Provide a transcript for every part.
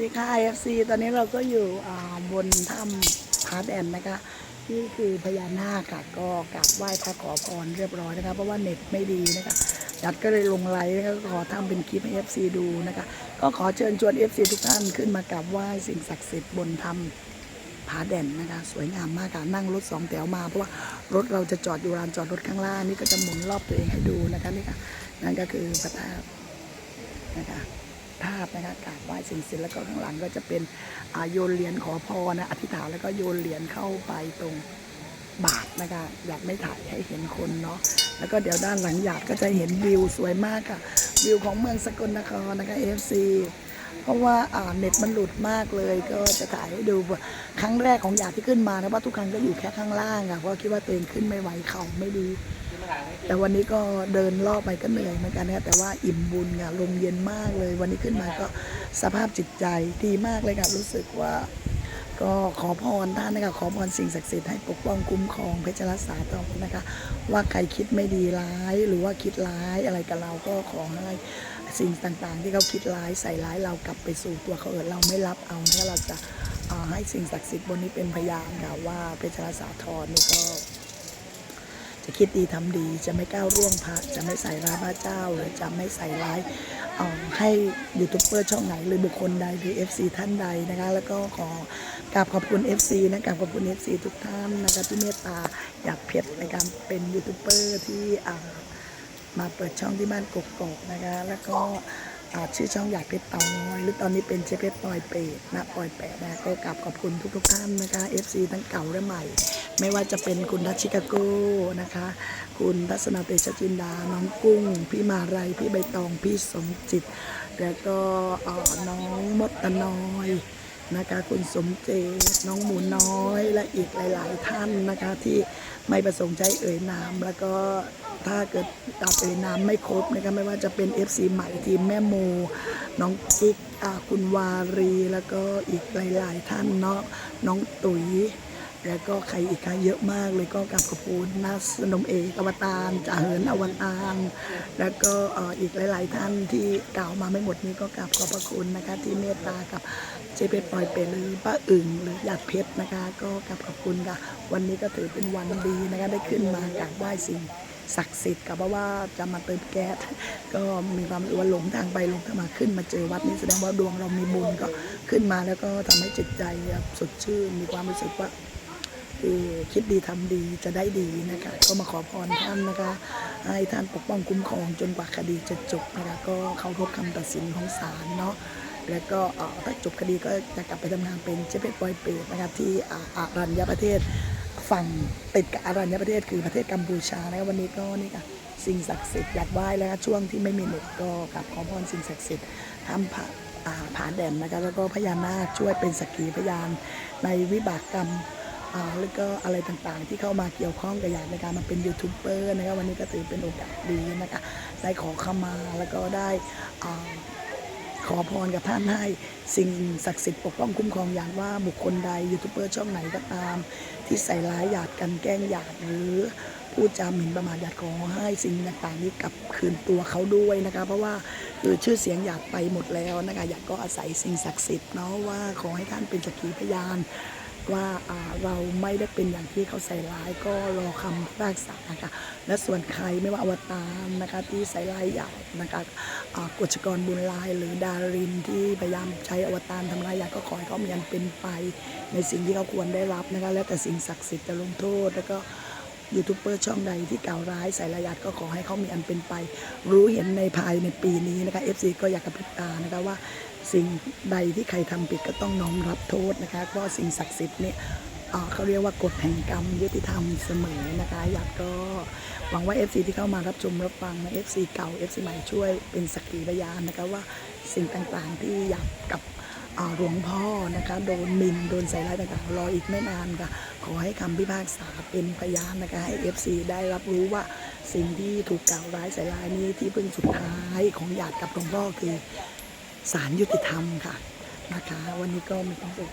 ดีค่ะ FC ตอนนี้เราก็อยู่บนถ้ำผาแดนนะคะนี่คือพญานาคค่ะก็กราบไหว้พระขอพรเรียบร้อยนะคะ เพราะว่าเน็ตไม่ดีนะคะจัดก็เลยลงไลฟ์นะคะก็ขอทำเป็นคลิปให้ FC ดูนะคะ ก็ขอเชิญชวน FC ทุกท่านขึ้นมากราบไหว้สิ่งศักดิ์สิทธิ์บนถ้ำผาแดนนะคะ สวยงามมากค่ะนั่งรถสองแถวมาเพราะว่ารถเราจะจอดอยู่ลานจอดรถข้างล่างนี่ก็จะหมุนรอบตัวเองให้ดูนะคะนี่ค่ะนั่นก็คือพระธาตุนะคะ ภาพนะคะกราบไหว้สิ่งศักดิ์สิทธิ์แล้วก็ข้างหลังก็จะเป็นอาโยนเหรียญขอพรนะอธิษฐานแล้วก็โยนเหรียญเข้าไปตรงบาทนะคะอยากไม่ถ่ายให้เห็นคนเนาะแล้วก็เดี๋ยวด้านหลังหยาดก็จะเห็นวิวสวยมากค่ะ วิวของเมืองสกลนครนะคะ FC เพราะว่าเน็ตมันหลุดมากเลย ก็จะถ่ายให้ดูครั้งแรกของหยาดที่ขึ้นมานะว่าทุกครั้งก็อยู่แค่ข้างล่างอะเพราะคิดว่าตัวเองขึ้นไม่ไหวเข่าไม่ดี แต่วันนี้ก็เดินรอบไปก็เหนื่อยเหมือนกันนะแต่ว่าอิ่มบุญค่ะลมเย็นมากเลย วันนี้ขึ้นมาก็สภาพจิตใจดีมากเลยค่ะรู้สึกว่าก็ขอพรท่านนะคะขอพรสิ่งศักดิ์สิทธิ์ให้ปกป้องคุ้มครองเพชรรักษาต่อนะคะ ว่าใครคิดไม่ดีร้ายหรือว่าคิดร้ายอะไรกับเราก็ขอให้ สิ่งต่างๆ ที่เขาคิดร้ายใส่ร้ายเรากลับไปสู่ตัวเขาเอิดเราไม่รับเอาถ้าเราจะให้สิ่งศักดิ์สิทธิ์บนนี้เป็นพยานค่ะว่าเพชรรักษาทรนี่ก็ จะคิดดีทำดีจะไม่ก้าวร่วงพระจะไม่ใส่ร้ายพระเจ้าหรือจะไม่ใส่ร้ายเอ่อให้ยูทูบเบอร์ช่องไหนหรือบุคคลใดหรือ FC ท่านใดนะคะ แล้วก็ขอกราบขอบคุณ FC นะกราบขอบคุณ FC ทุกท่านนะคะที่เมตตาอยากเพชรในการเป็นยูทูบเบอร์ที่ มาเปิดช่องที่บ้านกกอกนะคะ แล้วก็อ่าชื่อช่องอยากเพชรเตาน้อยหรือตอนนี้เป็นเชฟเพชรปอยเปดนะปอยแปดนะก็กราบขอบคุณทุกๆท่านนะคะ FC ทั้งเก่าและใหม่ ไม่ว่าจะเป็นคุณทัชชิกาโก้นะคะ คุณทัศนาเตชะจินดา น้องกุ้ง พี่มาไรพี่ใบตองพี่สมจิต แล้วก็น้องมดตะน้อยนะคะคุณสมเจตน้องหมูน้อยและอีกหลาย ๆ ท่านนะคะที่ ไม่ประสงค์ใช้เอ่ยนาม แล้วก็ถ้าเกิดตัดเอ่ยนามไม่ครบนะคะไม่ว่าจะเป็น FC ใหม่ทีมแม่โมน้องกิ๊กคุณวารี แล้วก็อีกหลาย ๆ ท่านเนาะน้องตุ๋ย แล้วก็ใครอีกคะเยอะมากเลยก็กลับขอบคุณนัสนมเอกอวตารจ่าเหินอวตารแล้วก็อีกหลาย ๆ ท่านที่กล่าวมาไม่หมดนี้ก็กราบขอบพระคุณนะคะ ที่เมตตากับเจเพชรปอยเปรหรือป้าอึ่งหรือหยาดเพชรนะคะ ก็กราบขอบคุณค่ะ วันนี้ก็ถือเป็นวันดีนะคะได้ขึ้นมากราบไหว้สิ่งศักดิ์สิทธิ์กับเพราะว่าจะมาเติมแก๊สก็มีความรู้ว่าหลงทางไปหลงทางมาขึ้นมาเจอวัดนี้แสดงว่าดวงเรามีบุญก็ขึ้นมาแล้วก็ทำให้จิตใจสดชื่นมีความรู้สึกว่า คือคิดดีทำดีจะได้ดีนะคะ ก็มาขอพรท่านนะคะ ให้ท่านปกป้องคุ้มครองจนกว่าคดีจะจบนะคะก็เคารพคำตัดสินของศาลเนาะแล้วก็ถ้าจบคดีก็จะกลับไปทำงานเป็นเจ้าเพชรปอยเปรตนะคะที่อารัญญประเทศฝั่งติดกับอารัญญประเทศคือประเทศกัมพูชานะคะวันนี้ก็นี่ค่ะสิ่งศักดิ์สิทธิ์อยากไหว้แล้วช่วงที่ไม่มีเน็ตก็กลับขอพรสิ่งศักดิ์สิทธิ์ทำผาอ่าผาแดนนะคะแล้วก็พญานาคช่วยเป็นสักขีพยานในวิบากกรรม แล้วก็อะไรต่างๆ ที่เข้ามาเกี่ยวข้องกับอยากในการมาเป็นยูทูบเบอร์นะครับวันนี้ก็ถือเป็นโอกาสดีนะคะได้ขอขมาแล้วก็ได้ขอพรกับท่านให้สิ่งศักดิ์สิทธิ์ปกป้องคุ้มครองอย่างว่าบุคคลใดยูทูบเบอร์ช่องไหนก็ตาม ที่ใส่ร้ายหยาดกันแกล้งหยาดหรือพูดจาหมิ่นประมาทหยาดขอให้สิ่งต่างๆนี้กลับคืนตัวเขาด้วยนะคะเพราะว่าคือชื่อเสียงหยาดไปหมดแล้วนะคะหยาดก็อาศัยสิ่งศักดิ์สิทธิ์เนาะว่าขอให้ท่านเป็นสักขีพยาน ว่าเราไม่ได้เป็นอย่างที่เขาใส่ร้ายก็รอคำพิพากษาค่ะและส่วนใครไม่ว่าอวตารนะคะที่ใส่ร้ายหยาดนะคะกฎชกรบุญลายหรือดารินที่พยายามใช้อวตารทำร้ายหยาดก็ขอให้เขามีอันเป็นไป ในสิ่งที่เขาควรได้รับนะคะแล้วแต่สิ่งศักดิ์สิทธิ์จะลงโทษแล้วก็ยูทูบเบอร์ช่องใดที่กล่าวร้ายใส่ระยัดก็ขอให้เขามีอันเป็นไป รู้เห็นในภายในปีนี้นะคะ FC ก็อยากกระพริบตานะคะว่า สิ่งใดที่ใครทำผิดก็ต้องน้อมรับโทษนะคะเพราะสิ่งศักดิ์สิทธิ์เนี่ยเขาเรียกว่ากฎแห่งกรรมยุติธรรมเสมอนะคะ อยากก็หวังว่า FC ที่เข้ามารับชมรับฟังนะ FC เก่า FC ใหม่ช่วยเป็นสักขีพยานนะคะว่าสิ่งต่างๆที่อยากกับหลวงพ่อนะคะโดนมินโดนใส่ร้ายต่างๆรออีกไม่นานค่ะขอให้คำพิพากษาเป็นพยานนะคะให้ FC ได้รับรู้ว่าสิ่งที่ถูกกล่าวร้ายใส่ร้ายนี้ที่พึ่งสุดท้ายของหยาดกับหลวงพ่อคือ ศาลยุติธรรมค่ะนะคะ วันนี้ก็มีความสุข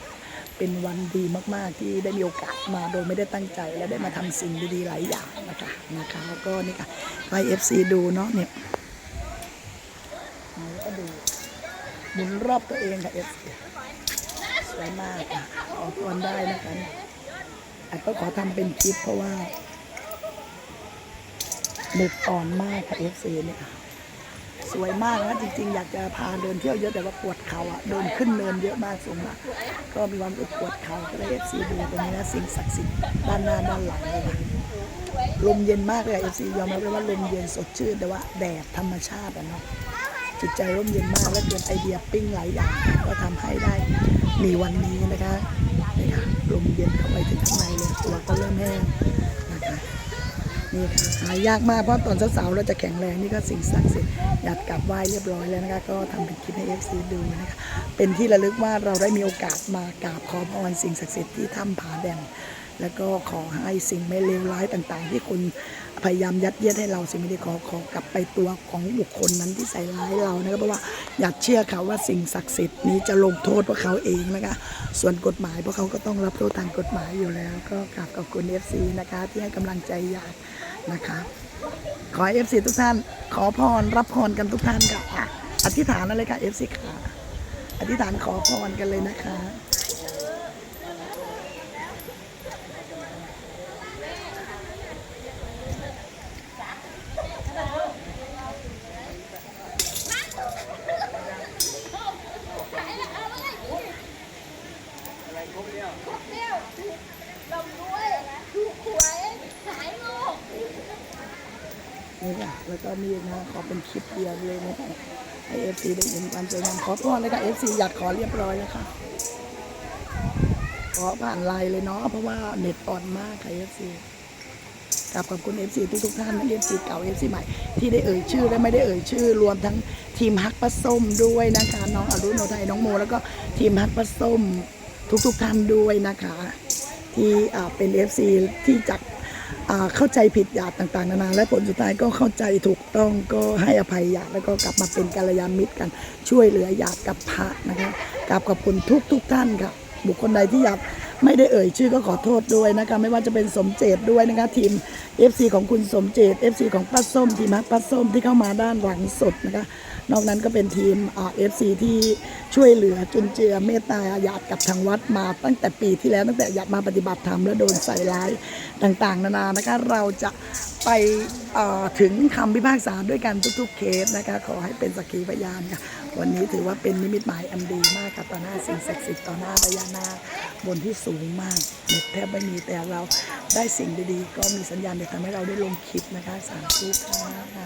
เป็นวันดีมากๆที่ได้มีโอกาสมาโดยไม่ได้ตั้งใจ และได้มาทำสิ่งดีๆหลายอย่างนะคะนะคะแล้วก็นี่ค่ะให้ FC ดูเนาะเนี่ยแล้วก็ดูหมุนรอบตัวเองค่ะ FC สวยมากค่ะขอพรได้นะคะอัดก็ขอทำเป็นคลิปเพราะว่าเด็กอ่อนมากค่ะเอฟซีเนี่ย สวยมากนะจริง ๆ อยากจะพาเดินเที่ยวเยอะแต่ว่าปวดเข่าอะเดินขึ้นเนินเยอะมากสูงมากก็มีความรู้สึกปวดเข่าก็เลยเอฟซีดูตรงนี้นะสิ่งศักดิ์สิทธิ์ด้านหน้าด้านหลังเลยนะลมเย็นมากเลยเอฟซียอมรับเลยว่าลมเย็นสดชื่นแต่ว่าแดดธรรมชาติอะเนาะจิตใจร่มเย็นมากและเกิดไอเดียปิ้งหลายอย่างก็ทำให้ได้มีวันนี้นะคะนี่ค่ะลมเย็นเข้าไปถึงข้างในเลยตัวก็เริ่มแห้งนะคะ นี่ค่ะหายากมากเพราะตอนสาวๆเราจะแข็งแรงนี่ก็สิ่งศักดิ์สิทธิ์อยากกลับไหว้เรียบร้อยแล้วนะคะก็ทำเป็นคลิปให้เอฟซีดูนะคะเป็นที่ระลึกว่าเราได้มีโอกาสมากราบขอพรสิ่งศักดิ์สิทธิ์ที่ถ้ำผาแดง แล้วก็ขอให้สิ่งไม่เลวร้ายต่างๆ ที่คุณพยายามยัดเยียดให้เราสิ่งไม่ดีขอขอกลับไปตัวของบุคคลนั้นที่ใส่ร้ายเรานะครับเพราะว่าอย่าเชื่อเขาว่าสิ่งศักดิ์สิทธิ์นี้จะลงโทษพวกเขาเองนะคะส่วนกฎหมายพวกเขาก็ต้องรับโทษทางกฎหมายอยู่แล้ว ก็กราบขอบคุณเอฟซีนะคะที่ให้กำลังใจอยากนะคะขอเอฟซีทุกท่าน ขอพรรับพรกันทุกท่านค่ะอะอธิษฐานอะไรค่ะเอฟซีค่ะอธิษฐานขอพรกันเลยนะคะ ลงด้วยถูกหวยหายโงก นี่ค่ะแล้วก็มีนะขอเป็นคลิปเดียวเลยนะคะให้เอฟซีได้เห็นความสวยงามขอพรเลยค่ะเอฟซีอยากขอเรียบร้อยแล้วค่ะขอผ่านไลน์เลยเนาะเพราะว่าเน็ตอ่อนมากค่ะเอฟซีกราบขอบคุณเอฟซีทุกๆท่านนะเอฟซีเก่าเอฟซีใหม่ที่ได้เอ่ยชื่อและไม่ได้เอ่ยชื่อ รวมทั้งทีมฮักปลาส้มด้วยนะคะน้องอรุณโนไทยน้องโม แล้วก็ทีมฮักปลาส้มทุกๆท่านด้วยนะคะ ที่เป็น FC ที่จัก เข้าใจผิดหยาดต่างๆนานาและผลสุดท้ายก็เข้าใจถูกต้องก็ให้อภัยหยาดแล้วก็กลับมาเป็นกัลยาณมิตรกัน ช่วยเหลือหยาดกับพระนะคะกราบขอบคุณทุกทุกท่านค่ะบุคคลใดที่หยาดไม่ได้เอ่ยชื่อก็ขอโทษด้วยนะคะไม่ว่าจะเป็นสมเจตด้วยนะคะทีม FC ของคุณสมเจต FC ของป้าส้มทีมฮักป้าส้มที่เข้ามาด้านหลังสดนะคะ นอกนั้นก็เป็นทีมเอฟซีที่ช่วยเหลือจุนเจือเมตตาญาติกับทางวัดมาตั้งแต่ปีที่แล้วตั้งแต่ญาติมาปฏิบัติธรรมและโดนใส่ร้ายต่างๆ นานานะคะเราจะไปถึงคำพิพากษาด้วยกันทุกๆเคสนะคะขอให้เป็นสักขีพยานค่ะวันนี้ถือว่าเป็นนิมิตหมายอันดีมากค่ะต่อหน้าสิ่งศักดิ์สิทธิ์ต่อหน้าพญานาคบนที่สูงมากเน็ตแทบไม่มีแต่เราได้สิ่งดีๆ ก็มีสัญญาณเด็กทำให้เราได้ลงคลิปนะคะสาธุค่ะ